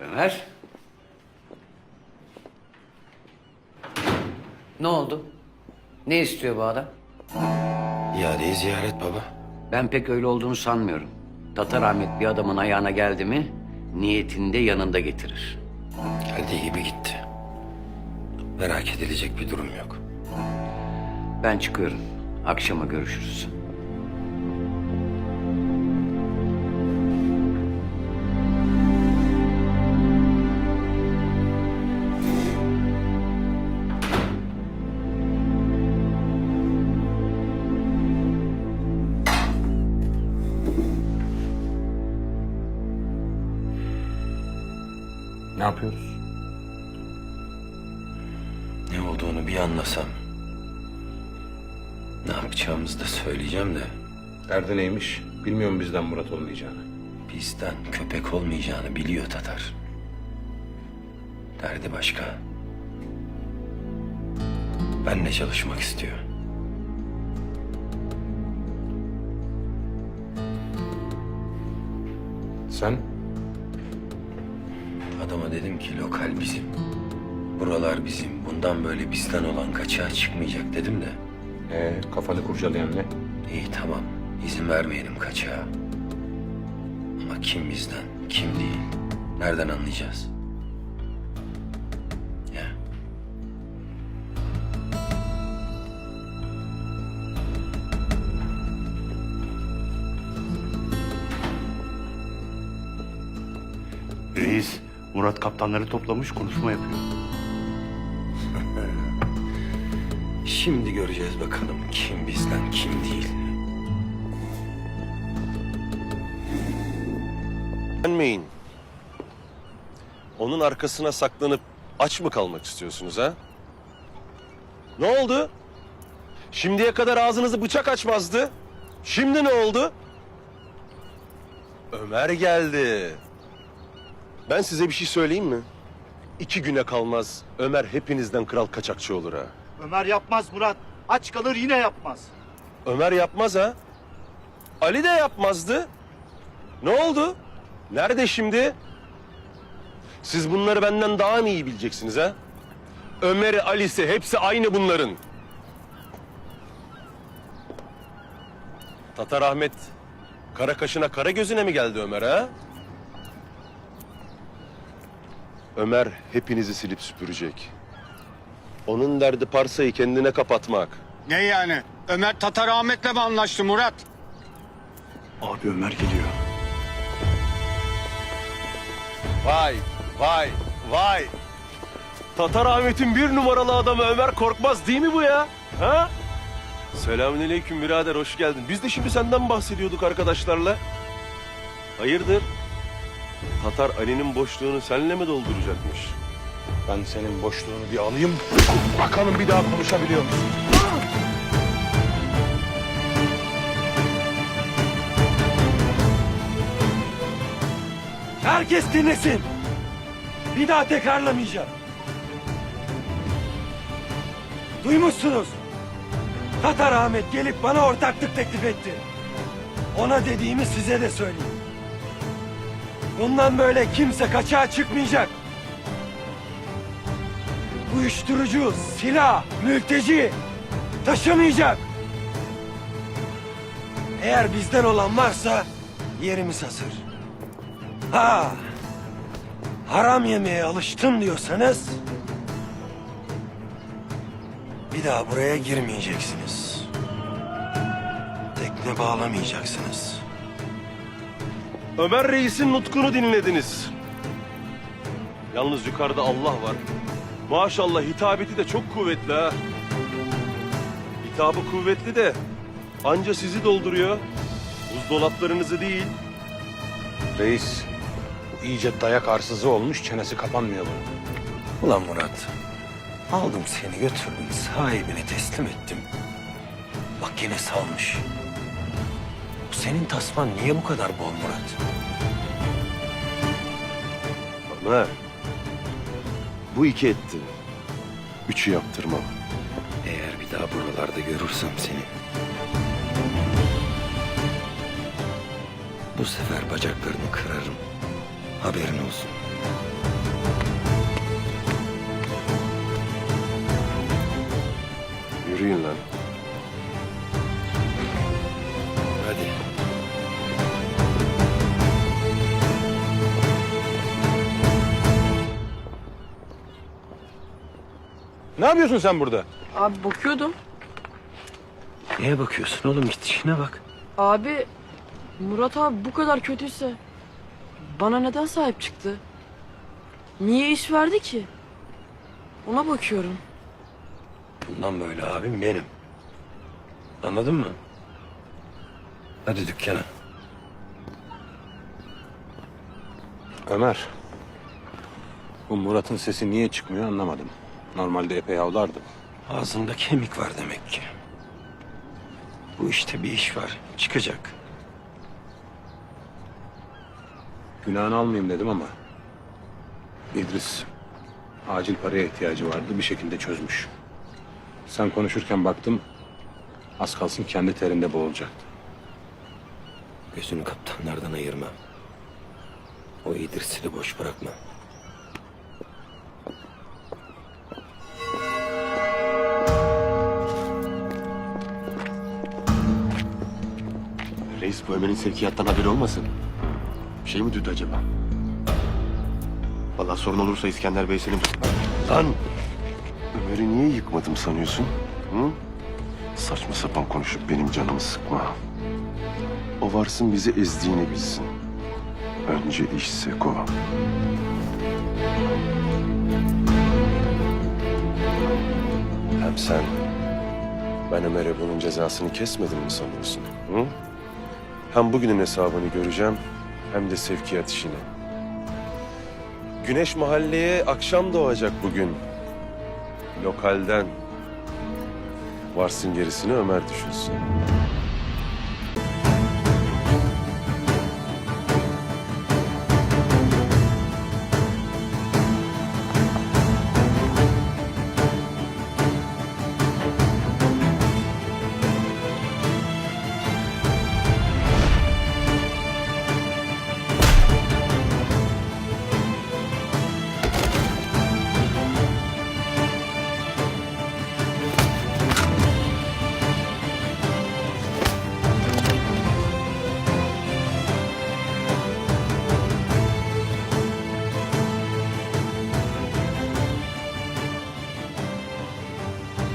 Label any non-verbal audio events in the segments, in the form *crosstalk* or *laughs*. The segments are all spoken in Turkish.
Ömer. Ne oldu? Ne istiyor bu adam? İadeyi ziyaret baba. Ben pek öyle olduğunu sanmıyorum. Tatar Ahmet bir adamın ayağına geldi mi niyetinde yanında getirir. Geldiği gibi gitti. Merak edilecek bir durum yok. Ben çıkıyorum. Akşama görüşürüz. Ne yapıyoruz? Ne olduğunu bir anlasam. Ne yapacağımızı da söyleyeceğim de. Derdi neymiş? Bilmiyorum bizden Murat olmayacağını. Bizden köpek olmayacağını biliyor Tatar. Derdi başka. Benle çalışmak istiyor. Sen? Adama dedim ki lokal bizim. Buralar bizim. Bundan böyle bizden olan kaçağa çıkmayacak dedim de. Ee, kafanı kurcalayan ne? İyi tamam. İzin vermeyelim kaçağa. Ama kim bizden, kim değil? Nereden anlayacağız? Ya. Reis, Murat kaptanları toplamış konuşma yapıyor. *laughs* Şimdi göreceğiz bakalım kim bizden, kim değil. Güvenmeyin. Onun arkasına saklanıp aç mı kalmak istiyorsunuz ha? Ne oldu? Şimdiye kadar ağzınızı bıçak açmazdı. Şimdi ne oldu? Ömer geldi. Ben size bir şey söyleyeyim mi? İki güne kalmaz Ömer hepinizden kral kaçakçı olur ha. Ömer yapmaz Murat. Aç kalır yine yapmaz. Ömer yapmaz ha. Ali de yapmazdı. Ne oldu? Nerede şimdi? Siz bunları benden daha mı iyi bileceksiniz ha? Ömer'i, Ali'si hepsi aynı bunların. Tatar Ahmet kara kaşına kara gözüne mi geldi Ömer ha? Ömer hepinizi silip süpürecek. Onun derdi parsayı kendine kapatmak. Ne yani? Ömer Tatar Ahmet'le mi anlaştı Murat? Abi Ömer geliyor. Vay, vay, vay. Tatar Ahmet'in bir numaralı adamı Ömer Korkmaz değil mi bu ya? Ha? Selamünaleyküm birader, hoş geldin. Biz de şimdi senden bahsediyorduk arkadaşlarla. Hayırdır? Tatar Ali'nin boşluğunu seninle mi dolduracakmış? Ben senin boşluğunu bir alayım. Bakalım bir daha konuşabiliyor musun? Herkes dinlesin. Bir daha tekrarlamayacağım. Duymuşsunuz. Tatar Ahmet gelip bana ortaklık teklif etti. Ona dediğimi size de söyleyeyim. Bundan böyle kimse kaçağa çıkmayacak. Uyuşturucu, silah, mülteci taşımayacak. Eğer bizden olan varsa yerimiz hazır. Ha, haram yemeye alıştım diyorsanız bir daha buraya girmeyeceksiniz. Tekne bağlamayacaksınız. Ömer Reis'in nutkunu dinlediniz. Yalnız yukarıda Allah var. Maşallah hitabeti de çok kuvvetli ha. Hitabı kuvvetli de anca sizi dolduruyor. Buzdolaplarınızı değil. Reis, bu iyice dayak arsızı olmuş, çenesi kapanmıyor bunun. Ulan Murat. Aldım seni götürdüm sahibine teslim ettim. Bak yine salmış. Senin tasman niye bu kadar bol Murat? Ömer. Bu iki etti. Üçü yaptırmam. Eğer bir daha buralarda görürsem seni... Bu sefer bacaklarını kırarım. Haberin olsun. Yürüyün lan. Ne yapıyorsun sen burada? Abi bakıyordum. Neye bakıyorsun oğlum git işine bak. Abi Murat abi bu kadar kötüyse bana neden sahip çıktı? Niye iş verdi ki? Ona bakıyorum. Bundan böyle abim benim. Anladın mı? Hadi dükkana. Ömer. Bu Murat'ın sesi niye çıkmıyor anlamadım. Normalde epey havlardı. Ağzında kemik var demek ki. Bu işte bir iş var. Çıkacak. Günahını almayayım dedim ama... İdris acil paraya ihtiyacı vardı. Bir şekilde çözmüş. Sen konuşurken baktım... Az kalsın kendi terinde boğulacaktı. Gözünü kaptanlardan ayırma. O İdris'i de boş bırakma. Ömer'in sevkiyattan haberi olmasın? Bir şey mi duydu acaba? Vallahi sorun olursa İskender Bey senin... Lan! Ömer'i niye yıkmadım sanıyorsun? Hı? Saçma sapan konuşup benim canımı sıkma. O varsın bizi ezdiğini bilsin. Önce iş Seko. Hem sen ben Ömer'e bunun cezasını kesmedim mi sanıyorsun? Hı? Hem bugünün hesabını göreceğim hem de sevkiyat işini. Güneş mahalleye akşam doğacak bugün. Lokalden. Varsın gerisini Ömer düşünsün.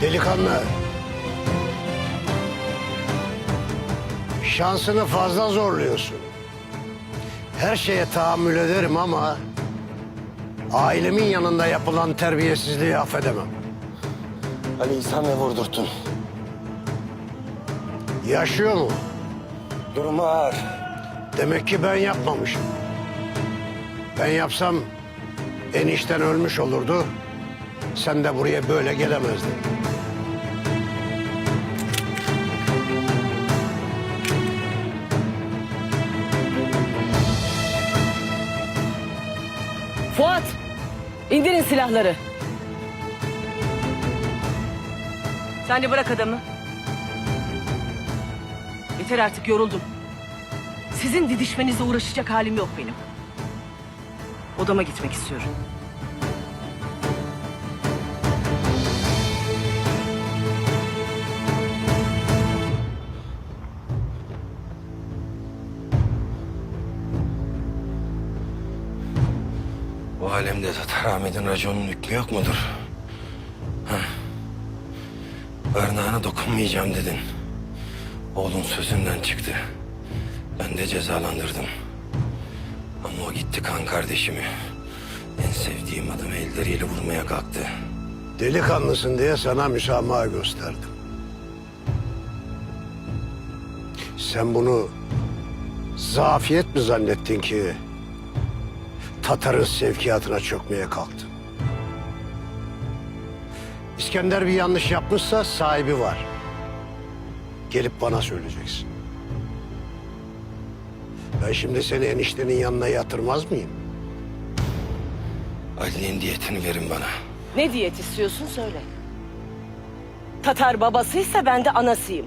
Delikanlı. Şansını fazla zorluyorsun. Her şeye tahammül ederim ama... ...ailemin yanında yapılan terbiyesizliği affedemem. Ali İhsan ve vurdurtun. Yaşıyor mu? Durumu ağır. Demek ki ben yapmamışım. Ben yapsam enişten ölmüş olurdu. Sen de buraya böyle gelemezdin. Fuat! indirin silahları. Sen de bırak adamı. Yeter artık yoruldum. Sizin didişmenizle uğraşacak halim yok benim. Odama gitmek istiyorum. Alemde Tatar Ahmet'in raconun hükmü yok mudur? Heh. Dokunmayacağım dedin. Oğlun sözünden çıktı. Ben de cezalandırdım. Ama o gitti kan kardeşimi. En sevdiğim adamı elleriyle vurmaya kalktı. Delikanlısın diye sana müsamaha gösterdim. Sen bunu zafiyet mi zannettin ki Tatar'ın sevkiyatına çökmeye kalktın? İskender bir yanlış yapmışsa sahibi var. Gelip bana söyleyeceksin. Ben şimdi seni eniştenin yanına yatırmaz mıyım? Ali'nin diyetini verin bana. Ne diyet istiyorsun söyle. Tatar babasıysa ben de anasıyım.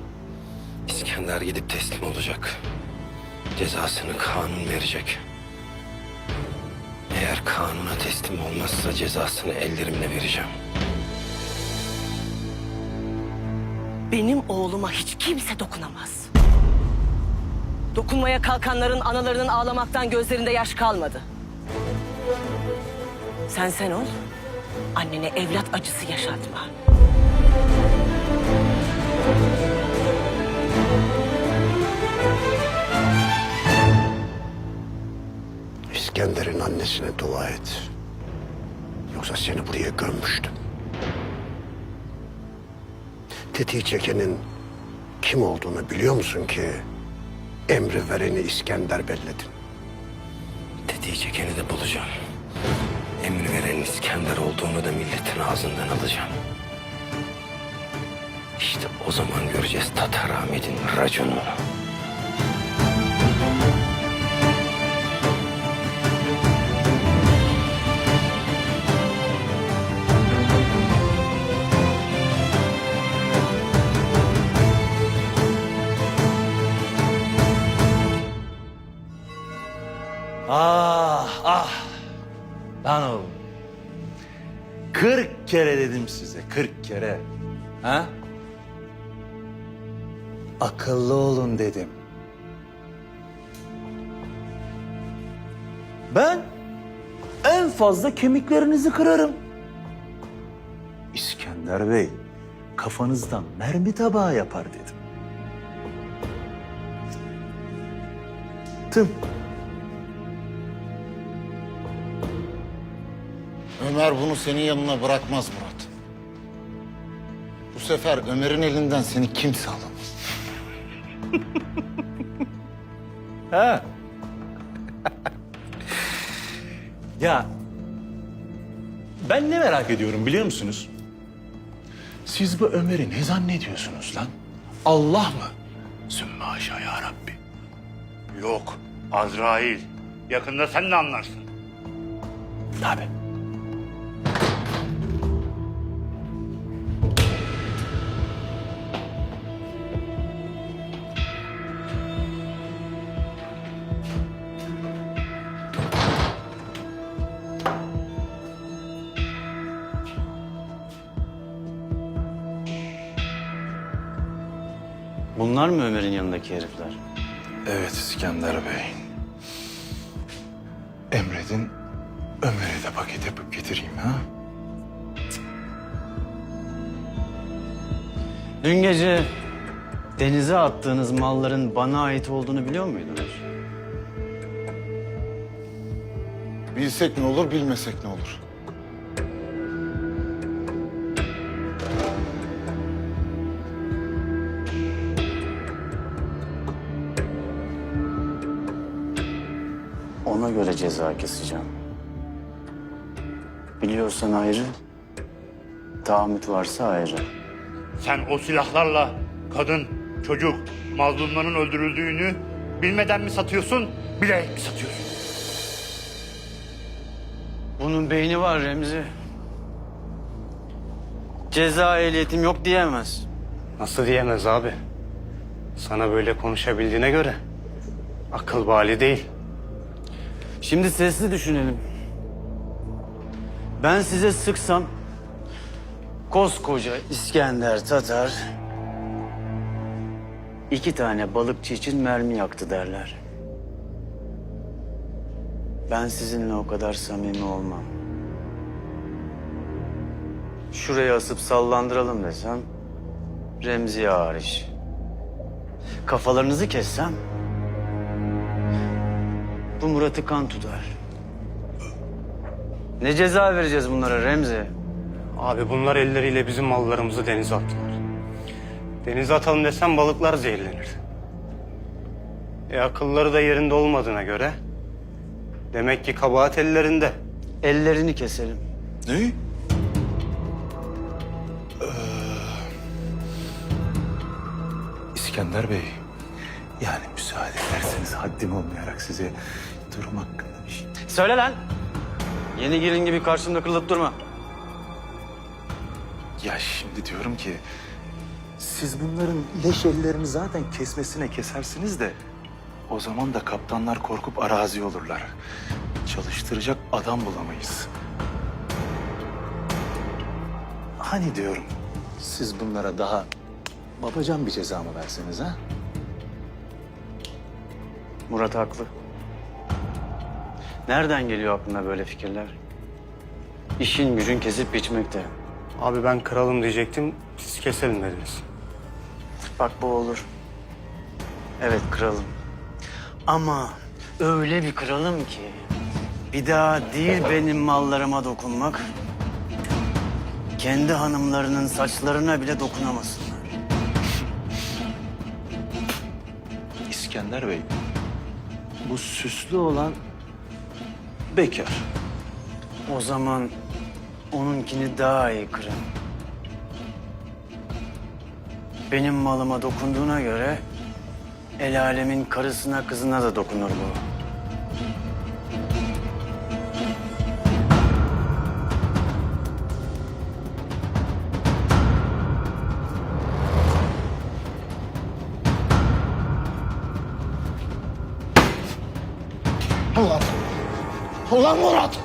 İskender gidip teslim olacak. Cezasını kanun verecek. Eğer kanuna teslim olmazsa cezasını ellerimle vereceğim. Benim oğluma hiç kimse dokunamaz. Dokunmaya kalkanların analarının ağlamaktan gözlerinde yaş kalmadı. Sen sen ol. Annene evlat acısı yaşatma. Annesine dua et. Yoksa seni buraya gömmüştüm. Tetiği çekenin kim olduğunu biliyor musun ki emri vereni İskender belledin. Tetiği çekeni de bulacağım. Emir verenin İskender olduğunu da milletin ağzından alacağım. İşte o zaman göreceğiz Tatar Ahmet'in raconunu. Kırk kere. Ha? Akıllı olun dedim. Ben en fazla kemiklerinizi kırarım. İskender Bey, kafanızdan mermi tabağı yapar dedim. Tım. Ömer bunu senin yanına bırakmaz Murat. Sefer Ömer'in elinden seni kimse alamaz. *laughs* Ha. *laughs* ya ben ne merak ediyorum biliyor musunuz? Siz bu Ömer'i ne zannediyorsunuz lan? Allah mı? Sümme haşa ya Rabbi. Yok. Azrail. Yakında sen de anlarsın. Tabii. Bunlar mı Ömer'in yanındaki herifler? Evet İskender Bey. Emredin Ömer'e de paket yapıp getireyim ha? Dün gece denize attığınız malların bana ait olduğunu biliyor muydunuz? Bilsek ne olur, bilmesek ne olur. Göre ceza keseceğim. Biliyorsan ayrı, tahammüt varsa ayrı. Sen o silahlarla kadın, çocuk, mazlumların öldürüldüğünü bilmeden mi satıyorsun, bilerek mi satıyorsun? Bunun beyni var Remzi. Ceza ehliyetim yok diyemez. Nasıl diyemez abi? Sana böyle konuşabildiğine göre akıl bali değil. Şimdi sesli düşünelim. Ben size sıksam koskoca İskender Tatar iki tane balıkçı için mermi yaktı derler. Ben sizinle o kadar samimi olmam. Şuraya asıp sallandıralım desem Remziye hariç. Kafalarınızı kessem bu Murat'ı kan tutar. Ne ceza vereceğiz bunlara Remzi? Abi bunlar elleriyle bizim mallarımızı denize attılar. Denize atalım desem balıklar zehirlenir. E akılları da yerinde olmadığına göre demek ki kabahat ellerinde. Ellerini keselim. Ne? İskender Bey, yani müsaade ederseniz haddim olmayarak size durum hakkında bir şey... Söyle lan. Yeni gelin gibi karşımda kırılıp durma. Ya şimdi diyorum ki, siz bunların leş ellerini zaten kesmesine kesersiniz de... ...o zaman da kaptanlar korkup arazi olurlar. Çalıştıracak adam bulamayız. Hani diyorum, siz bunlara daha babacan bir ceza mı verseniz ha? Murat haklı. Nereden geliyor aklına böyle fikirler? işin gücün kesip biçmekte. Abi ben kralım diyecektim, siz keselim dediniz. Bak bu olur. Evet kralım. Ama öyle bir kralım ki bir daha değil benim mallarıma dokunmak. Kendi hanımlarının saçlarına bile dokunamasınlar. İskender Bey, bu süslü olan bekar. O zaman onunkini daha iyi kırın. Benim malıma dokunduğuna göre el alemin karısına kızına da dokunur bu. Ulan Murat!